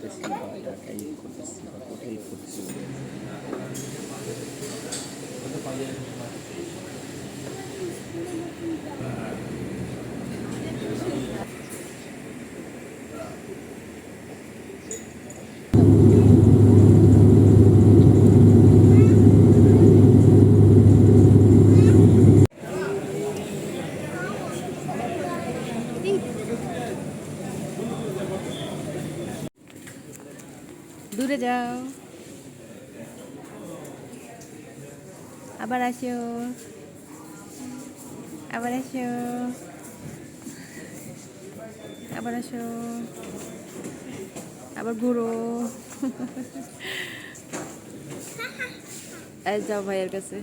这是什？打开一个盒子，什么？不，个盒子。দূরে যাও। আবার আসো। আবার আসো। আবার আসো। আবার ঘুরো। যাও ভাইয়ের কাছে।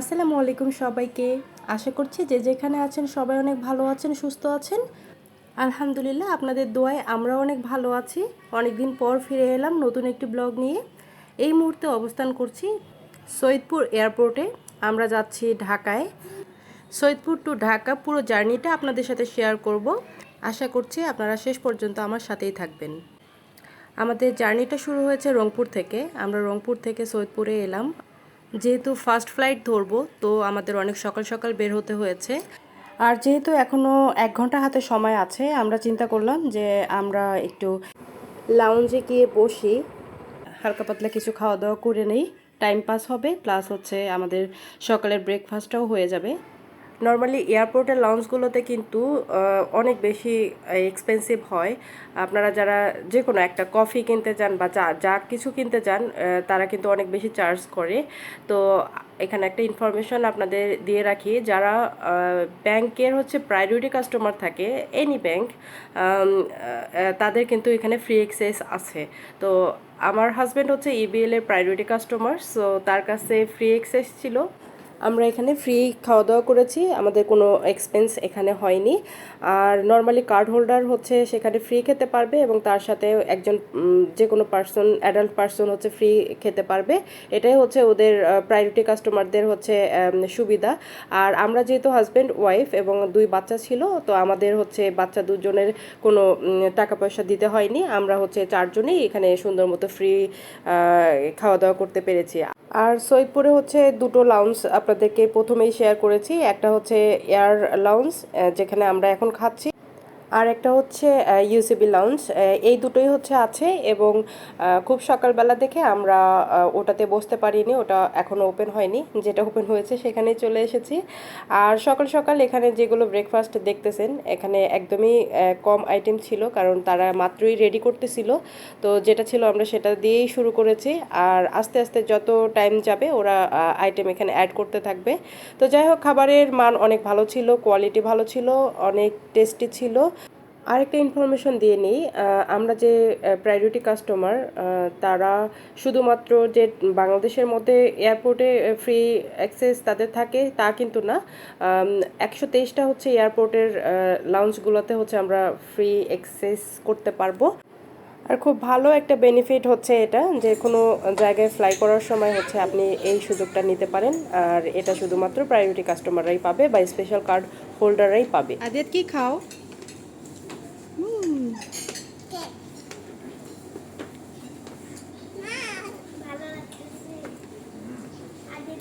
আসসালামু আলাইকুম সবাইকে। আশা করছি যে যেখানে আছেন সবাই অনেক ভালো আছেন, সুস্থ আছেন। আলহামদুলিল্লাহ আপনাদের দোয়ায় আমরা অনেক ভালো আছি। অনেক দিন পর ফিরে এলাম নতুন একটি ব্লগ নিয়ে। এই মুহূর্তে অবস্থান করছি সৈয়দপুর এয়ারপোর্টে। আমরা যাচ্ছি ঢাকায়। সৈয়দপুর টু ঢাকা পুরো জার্নিটা আপনাদের সাথে শেয়ার করব। আশা করছি আপনারা শেষ পর্যন্ত আমার সাথেই থাকবেন। আমাদের জার্নিটা শুরু হয়েছে রংপুর থেকে। আমরা রংপুর থেকে সৈয়দপুরে এলাম। যেহেতু ফার্স্ট ফ্লাইট ধরবো, তো আমাদের অনেক সকাল সকাল বের হতে হয়েছে। আর যেহেতু এখনও এক ঘণ্টা হাতে সময় আছে, আমরা চিন্তা করলাম যে আমরা একটু লাউঞ্জে গিয়ে বসি। হালকা পাতলা কিছু খাওয়া দাওয়া করে নেই টাইম পাস হবে প্লাস হচ্ছে আমাদের সকালের ব্রেকফাস্টটাও হয়ে যাবে। নর্মালি এয়ারপোর্টের লঞ্চগুলোতে কিন্তু অনেক বেশি এক্সপেন্সিভ হয়। আপনারা যারা যে কোনো একটা কফি কিনতে চান বা যা যা কিছু কিনতে চান তারা কিন্তু অনেক বেশি চার্জ করে। তো, এখানে একটা ইনফরমেশন আপনাদের দিয়ে রাখি, যারা ব্যাংকের হচ্ছে প্রায়োরিটি কাস্টমার থাকে এনি ব্যাংক তাদের কিন্তু এখানে ফ্রি এক্সেস আছে। তো, আমার হাজব্যান্ড হচ্ছে ইবিএল এর প্রায়োরিটি কাস্টমার সো তার কাছে ফ্রি এক্সেস ছিল। আমরা এখানে ফ্রি খাওয়া দাওয়া করেছি, আমাদের কোনো এক্সপেন্স এখানে হয়নি। আর নর্মালি কার্ড হোল্ডার হচ্ছে সেখানে ফ্রি খেতে পারবে এবং তার সাথে একজন যে কোনো পার্সন অ্যাডাল্ট পার্সন হচ্ছে ফ্রি খেতে পারবে। এটাই হচ্ছে ওদের প্রায়োরিটি কাস্টমারদের হচ্ছে সুবিধা। আর আমরা যেহেতু হাজব্যান্ড ওয়াইফ এবং দুই বাচ্চা ছিল, তো আমাদের হচ্ছে বাচ্চা দুজনের কোনো টাকা পয়সা দিতে হয়নি। আমরা হচ্ছে চারজনেই এখানে সুন্দর মতো ফ্রি খাওয়া দাওয়া করতে পেরেছি। আর সৈয়দপুরে হচ্ছে দুটো লাউন্স আপনাদেরকে প্রথমেই শেয়ার করেছি। একটা হচ্ছে এয়ার লাউন্স যেখানে আমরা এখন খাচ্ছি। আর একটা হচ্ছে ইউসিবি লাউঞ্জ এই দুটোই হচ্ছে আছে এবং খুব সকালবেলা দেখে আমরা ওটাতে বসতে পারিনি, ওটা এখনও ওপেন হয়নি, যেটা ওপেন হয়েছে সেখানেই চলে এসেছি। আর সকাল সকাল এখানে যেগুলো ব্রেকফাস্ট দেখতেছেন, এখানে একদমই কম আইটেম ছিল, কারণ তারা মাত্রই রেডি করতেছিল। তো যেটা ছিল আমরা সেটা দিয়েই শুরু করেছি, আর আস্তে আস্তে যত টাইম যাবে ওরা আইটেম এখানে অ্যাড করতে থাকবে। তো যাই হোক, খাবারের মান অনেক ভালো ছিল কোয়ালিটি ভালো ছিল, অনেক টেস্টি ছিল। আরেকটা ইনফরমেশন দিয়ে নিই। আমরা যে প্রায়োরিটি কাস্টমার তারা শুধুমাত্র যে বাংলাদেশের মধ্যে এয়ারপোর্টে ফ্রি অ্যাক্সেস তাদের থাকে, তা কিন্তু না। একশো তেইশটা হচ্ছে এয়ারপোর্টের লাউঞ্জগুলোতে হচ্ছে আমরা ফ্রি অ্যাক্সেস করতে পারব। আর খুব ভালো একটা বেনিফিট হচ্ছে এটা, যে কোনো জায়গায় ফ্লাই করার সময় হচ্ছে আপনি এই সুযোগটা নিতে পারেন। আর এটা শুধুমাত্র প্রায়োরিটি কাস্টমাররাই পাবে বা স্পেশাল কার্ড হোল্ডাররাই পাবে। আদিত, কি খাও?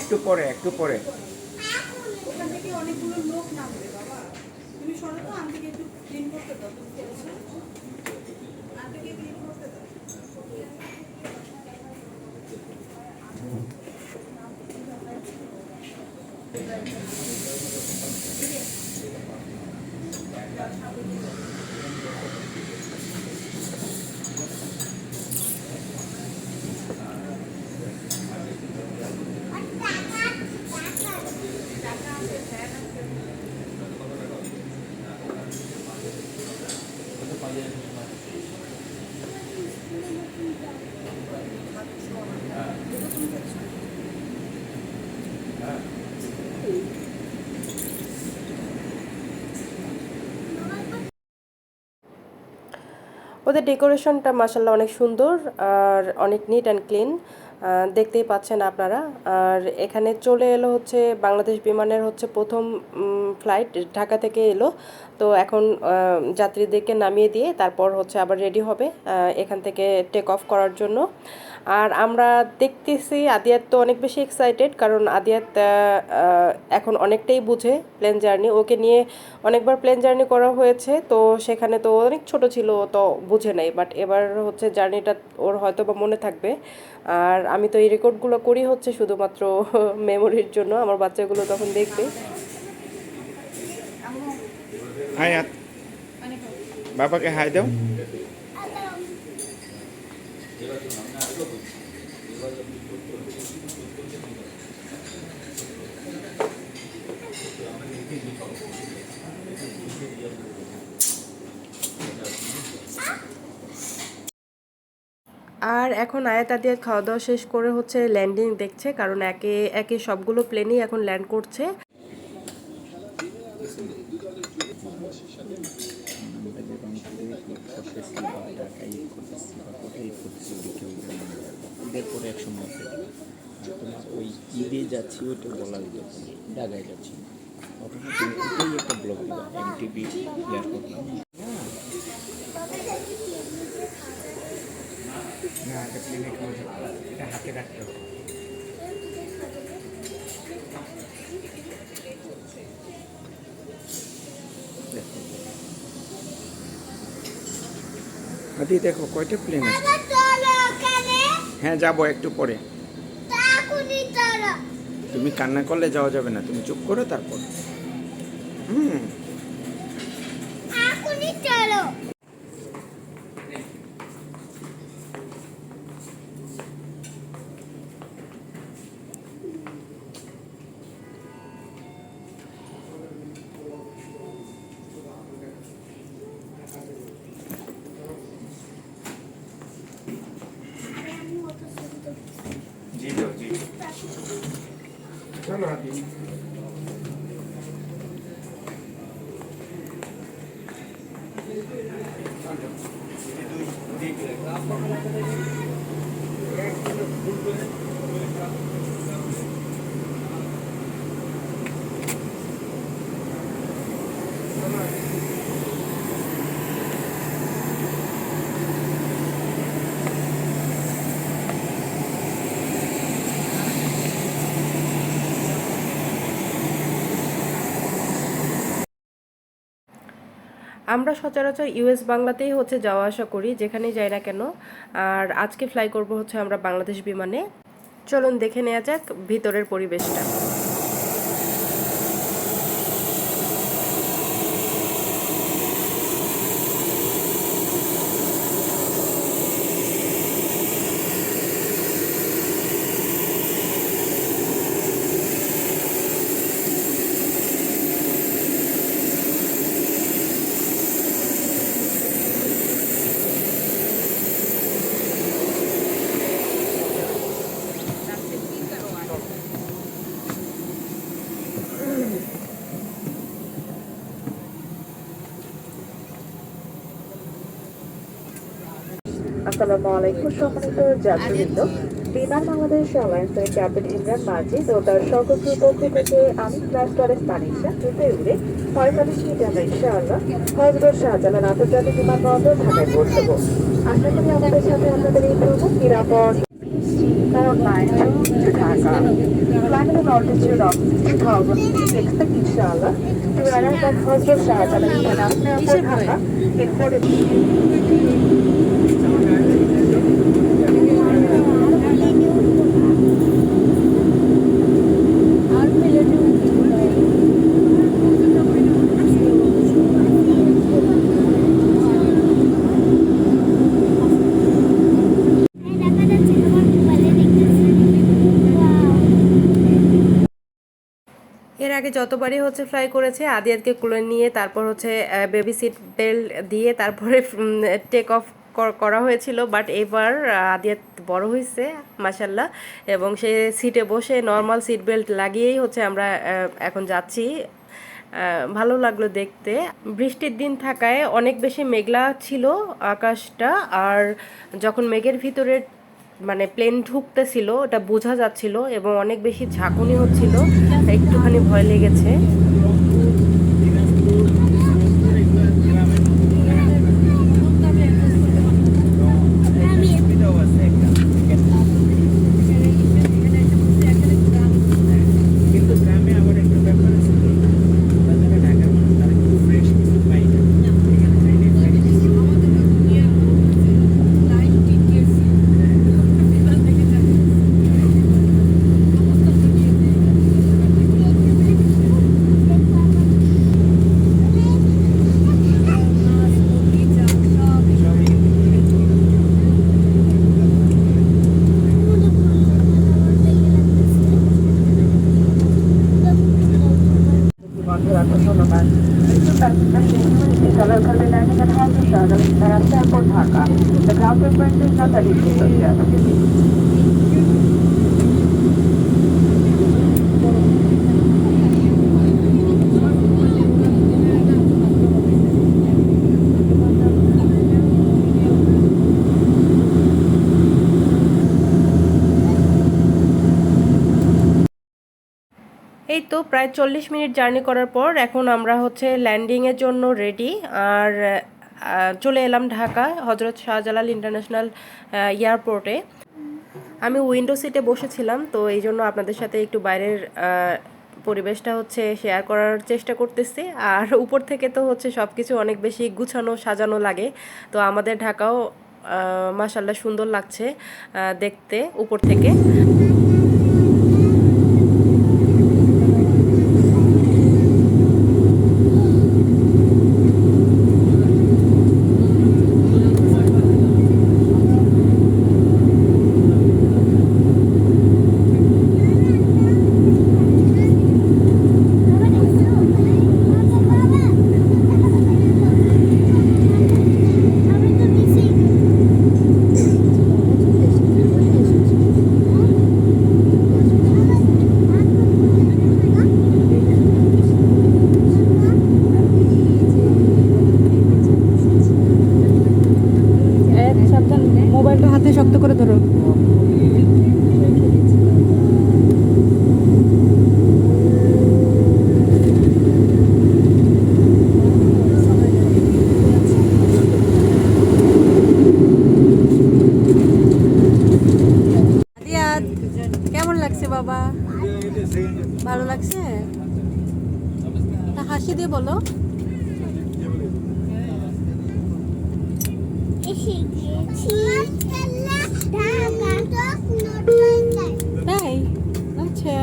একটু পরে একটু পরে। অনেকগুলো লোক নামবে, বাবা। তুমি সরো তো, আমি একটু ক্লিন করতে দাও ওদের ডেকোরেশনটা মাসাল্লাহ অনেক সুন্দর আর অনেক নিট অ্যান্ড ক্লিন দেখতেই পাচ্ছেন আপনারা। আর এখানে চলে এলো হচ্ছে বাংলাদেশ বিমানের হচ্ছে প্রথম ফ্লাইট ঢাকা থেকে এলো। তো এখন যাত্রীদেরকে নামিয়ে দিয়ে তারপর হচ্ছে আবার রেডি হবে এখান থেকে টেক অফ করার জন্য। আর আমরা দেখতেছি আদিয়াত তো অনেক বেশি এক্সাইটেড কারণ আদিয়াত এখন অনেকটাই বুঝে প্লেন জার্নি ওকে নিয়ে অনেকবার প্লেন জার্নি করা হয়েছে, তো সেখানে তো অনেক ছোট ছিল তো বুঝে নাই। বাট এবার হচ্ছে জার্নিটা ওর হয়তো বা মনে থাকবে। আর আমি তো এই রেকর্ডগুলো করি হচ্ছে শুধুমাত্র মেমোরির জন্য, আমার বাচ্চাগুলো তখন দেখবে। বাবাকে হাই দাও। আর এখন আয়াত আদিয়াত খাওয়া দাওয়া শেষ করে হচ্ছে ল্যান্ডিং দেখছে, কারণ একে একে সবগুলো প্লেনই এখন ল্যান্ড করছে। যাচ্ছি না এটা প্লেনে এটা হাতে রাখতে হবে। আদি দেখো কয়টা প্লেন আছে? হ্যাঁ যাব একটু পরে। তুমি কান্না করলে যাওয়া যাবে না তুমি চুপ করো তারপর। হুম। চলো আমরা সচরাচর ইউএস বাংলাতেই হচ্ছে যাওয়া আসা করি, যেখানেই যাই না কেন। আর আজকে ফ্লাই করব হচ্ছে আমরা বাংলাদেশ বিমানে। চলুন দেখে নেওয়া যাক ভিতরের পরিবেশটা। আসসালামু আলাইকুম সম্মানিত যাত্রীবৃন্দ। বিমান বাংলাদেশ এয়ারলাইন্সের ক্যাপ্টেন ইমরান মাজিদ ও তার সকলের পক্ষ থেকে আমি ক্লাস করে স্পানিশা দ্রুত উড়ে পঁয়তাল্লিশ মিনিট আমরা ইনশাআল্লাহ হজরত শাহজালাল আন্তর্জাতিক বিমানবন্দর ঢাকায় পৌঁছবো। আশা করি আমাদের সাথে আপনাদের এই ভ্রমণ নিরাপদ 492 to Dhaka. Flight at an altitude of 60,000 feet, we expect inshallah to arrive at Hazrat Shahjalan International Airport, Dhaka in 40 দেখা যাচ্ছে তোমার মোবাইলে দেখতেছি Wow! এর আগে যতবারই হচ্ছে ফ্লাই করেছে, আদিয়াতকে কুলে নিয়ে তারপর হচ্ছে বেবি সিট বেল্ট দিয়ে তারপরে টেক অফ করা হয়েছিল। বাট এবার আদিয়াত বড় হয়েছে মাসাল্লাহ এবং সে সিটে বসে নর্মাল সিট বেল্ট লাগিয়েই হচ্ছে আমরা এখন যাচ্ছি। ভালো লাগল দেখতে। বৃষ্টির দিন থাকায় অনেক বেশি মেঘলা ছিল আকাশটা। আর যখন মেঘের ভিতরে মানে প্লেন ঢুকতেছিল এটা বোঝা যাচ্ছিল এবং অনেক বেশি ঝাঁকুনি হচ্ছিল একটুখানি ভয় লেগেছে সুবিধাও আছে একটা কিন্তু গ্রামে আবার একটা ব্যাপার আছে কি, ওরা যারা ঢাকার মানুষ তারা কিন্তু ফ্রেশ কিছু পায় না এখানে ট্রেনে fresh বন্ধ রাখো ধন্যবাদ Travel will be landing at Hazrat Shahjalan International Airport, Dhaka. The ground frequency is not 30 feet yet. এই তো প্রায় চল্লিশ মিনিট জার্নি করার পর এখন আমরা হচ্ছে ল্যান্ডিংয়ের জন্য রেডি আর চলে এলাম ঢাকা, হজরত শাহজালাল ইন্টারন্যাশনাল এয়ারপোর্টে। আমি উইন্ডো সিটে বসেছিলাম, তো এই জন্য আপনাদের সাথে একটু বাইরের পরিবেশটা হচ্ছে শেয়ার করার চেষ্টা করতেছি। আর উপর থেকে তো হচ্ছে সব কিছু অনেক বেশি গুছানো, সাজানো লাগে, তো আমাদের ঢাকাও মাসাল্লাহ সুন্দর লাগছে দেখতে উপর থেকে আমি তো নিচেই সাবধান মোবাইলটা হাতে শক্ত করে ধরো আদিয়াত কেমন লাগছে বাবা ভালো লাগছে তা হাসি দিয়ে বলো। আচ্ছা।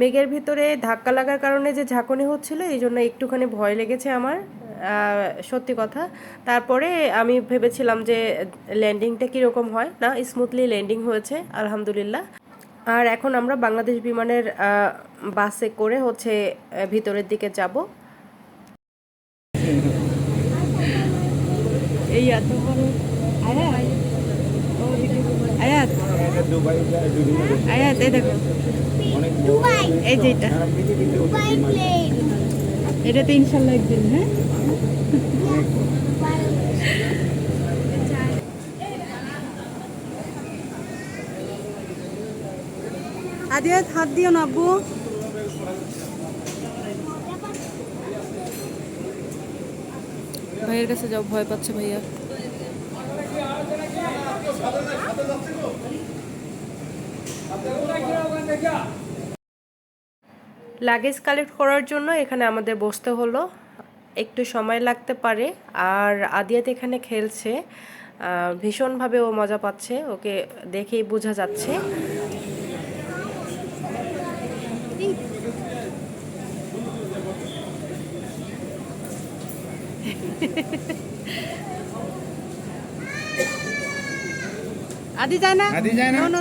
মেঘের ভিতরে ধাক্কা লাগার কারণে যে ঝাঁকুনি হচ্ছিল, এই জন্য একটুখানি ভয় লেগেছে আমার। সত্যি কথা। তারপরে আমি ভেবেছিলাম যে ল্যান্ডিংটা কীরকম হয়। না স্মুথলি ল্যান্ডিং হয়েছে, আলহামদুলিল্লাহ। আর এখন আমরা বাংলাদেশ বিমানের বাসে করে হচ্ছে ভিতরের দিকে যাব। এই এত এই দেখো। এটা। এটাতে ইনশাল্লাহ একদিন হ্যাঁ? আদিয়াত হাত দিও না আব্বু ভাইয়ের কাছে যাও ভয় পাচ্ছে ভাইয়া। লাগেজ কালেক্ট করার জন্য এখানে আমাদের বসতে হলো। একটু সময় লাগতে পারে। আর আদিয়াত এখানে খেলছে। ভীষণভাবে ও মজা পাচ্ছে। ওকে দেখেই বোঝা যাচ্ছে। আদি যায় না? আদি যায় না? করতে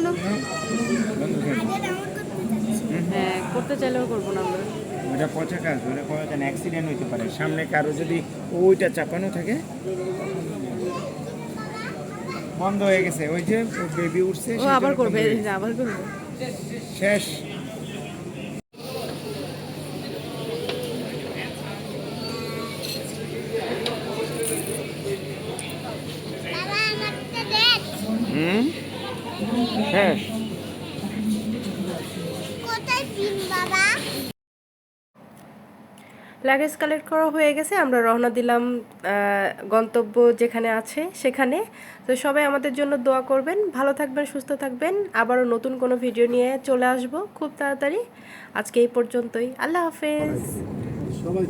যাচ্ছি হ্যাঁ করতে চাইলেও করব না আমরা। ওটা পচা কাজ ওটা কোনো অ্যাক্সিডেন্ট হইতে পারে। সামনে কারও যদি ওইটা চাপানো থাকে বন্ধ হয়ে গেছে। ওই যে বেবি উঠছে ও আবার করবে। আবার করবে। শেষ বাবা আমারটা দেখ হুম শেষ লাগেজ কালেক্ট করা হয়ে গেছে আমরা রওনা দিলাম গন্তব্য যেখানে আছে সেখানে। তো সবাই আমাদের জন্য দোয়া করবেন ভালো থাকবেন সুস্থ থাকবেন। আবারও নতুন কোনো ভিডিও নিয়ে চলে আসব খুব তাড়াতাড়ি। আজকে এই পর্যন্তই। আল্লাহ হাফেজ। সবাই